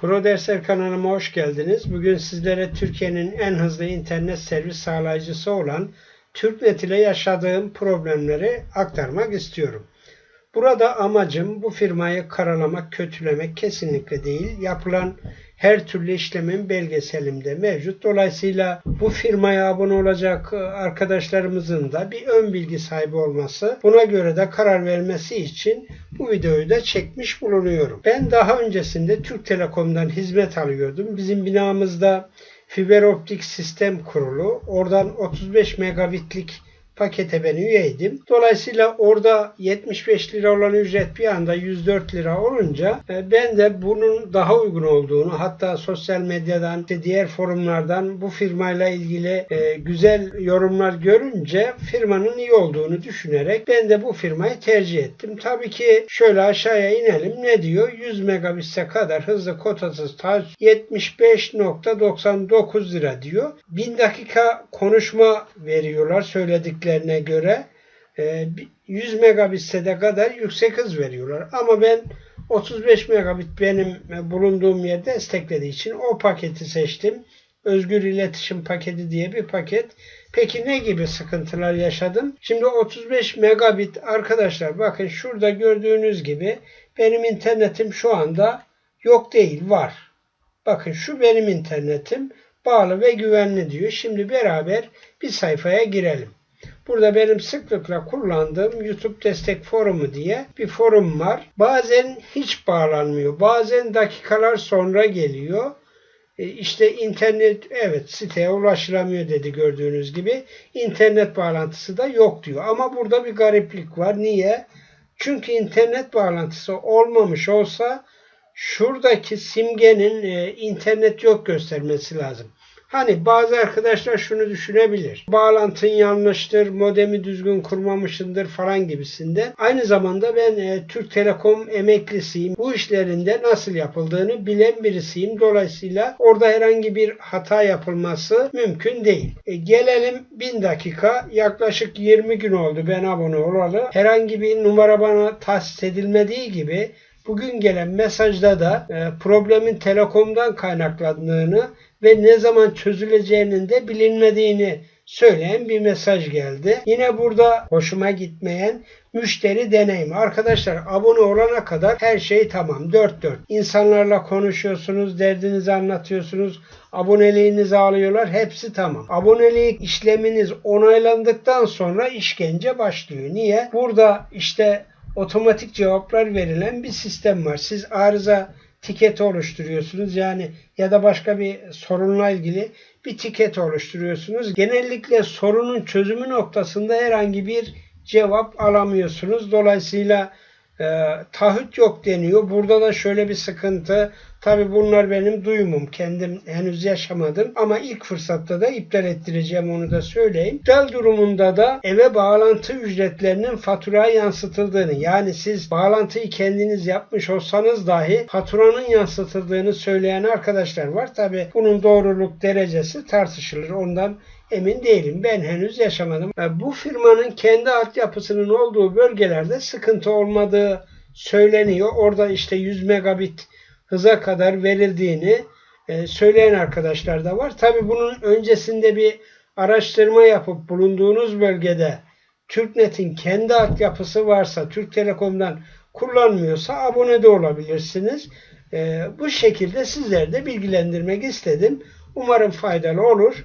Pro Dersler kanalıma hoş geldiniz. Bugün sizlere Türkiye'nin en hızlı internet servis sağlayıcısı olan TürkNet ile yaşadığım problemleri aktarmak istiyorum. Burada amacım bu firmayı karalamak, kötülemek kesinlikle değil. Yapılan her türlü işlemin belgeselimde mevcut. Dolayısıyla bu firmaya abone olacak arkadaşlarımızın da bir ön bilgi sahibi olması, buna göre de karar vermesi için bu videoyu da çekmiş bulunuyorum. Ben daha öncesinde Türk Telekom'dan hizmet alıyordum. Bizim binamızda fiber optik sistem kurulu. Oradan 35 megabitlik pakete ben üyeydim. Dolayısıyla orada 75 lira olan ücret bir anda 104 lira olunca e, ben de bunun daha uygun olduğunu hatta sosyal medyadan işte diğer forumlardan bu firmayla ilgili e, güzel yorumlar görünce firmanın iyi olduğunu düşünerek ben de bu firmayı tercih ettim. Tabii ki şöyle aşağıya inelim ne diyor? 100 megabitse kadar hızlı kotasız taahhüt 75.99 lira diyor. 1000 dakika konuşma veriyorlar söylediklerine göre. 100 megabitse de kadar yüksek hız veriyorlar. Ama ben 35 megabit benim bulunduğum yerde desteklediği için o paketi seçtim. Özgür iletişim paketi diye bir paket. Peki ne gibi sıkıntılar yaşadım? Şimdi 35 megabit arkadaşlar bakın şurada gördüğünüz gibi benim internetim şu anda yok değil var. Bakın şu benim internetim bağlı ve güvenli diyor. Şimdi beraber bir sayfaya girelim. Burada benim sıklıkla kullandığım YouTube destek forumu diye bir forum var. Bazen hiç bağlanmıyor. Bazen dakikalar sonra geliyor. E, işte internet evet siteye ulaşılamıyor dedi gördüğünüz gibi. İnternet bağlantısı da yok diyor. Ama burada bir gariplik var. Niye? Çünkü internet bağlantısı olmamış olsa şuradaki simgenin e, internet yok göstermesi lazım. Hani bazı arkadaşlar şunu düşünebilir. Bağlantın yanlıştır, modemi düzgün kurmamışındır falan gibisinden. Aynı zamanda ben e, Türk Telekom emeklisiyim. Bu işlerinde nasıl yapıldığını bilen birisiyim. Dolayısıyla orada herhangi bir hata yapılması mümkün değil. E, gelelim 1000 dakika. Yaklaşık 20 gün oldu ben abone olalı. Herhangi bir numara bana tahsis edilmediği gibi Bugün gelen mesajda da e, problemin telekomdan kaynaklandığını ve ne zaman çözüleceğinin de bilinmediğini söyleyen bir mesaj geldi. Yine burada hoşuma gitmeyen müşteri deneyimi. Arkadaşlar abone olana kadar her şey tamam. Dört dört. İnsanlarla konuşuyorsunuz, derdinizi anlatıyorsunuz, aboneliğinizi alıyorlar. Hepsi tamam. Abonelik işleminiz onaylandıktan sonra işkence başlıyor. Niye? Burada işte otomatik cevaplar verilen bir sistem var. Siz arıza tiketi oluşturuyorsunuz. Yani ya da başka bir sorunla ilgili bir tiket oluşturuyorsunuz. Genellikle sorunun çözümü noktasında herhangi bir cevap alamıyorsunuz. Dolayısıyla e, taahhüt yok deniyor. Burada da şöyle bir sıkıntı. Tabi bunlar benim duyumum. Kendim henüz yaşamadım. Ama ilk fırsatta da iptal ettireceğim onu da söyleyeyim. İptal durumunda da eve bağlantı ücretlerinin faturaya yansıtıldığını yani siz bağlantıyı kendiniz yapmış olsanız dahi faturanın yansıtıldığını söyleyen arkadaşlar var. Tabi bunun doğruluk derecesi tartışılır. Ondan emin değilim. Ben henüz yaşamadım. E, bu firmanın kendi altyapısının olduğu bölgelerde sıkıntı olmadığı söyleniyor. Orada işte 100 megabit hıza kadar verildiğini e, söyleyen arkadaşlar da var. Tabi bunun öncesinde bir araştırma yapıp bulunduğunuz bölgede TürkNet'in kendi altyapısı varsa Türk Telekom'dan kullanmıyorsa abone de olabilirsiniz. E, bu şekilde sizleri de bilgilendirmek istedim. Umarım faydalı olur.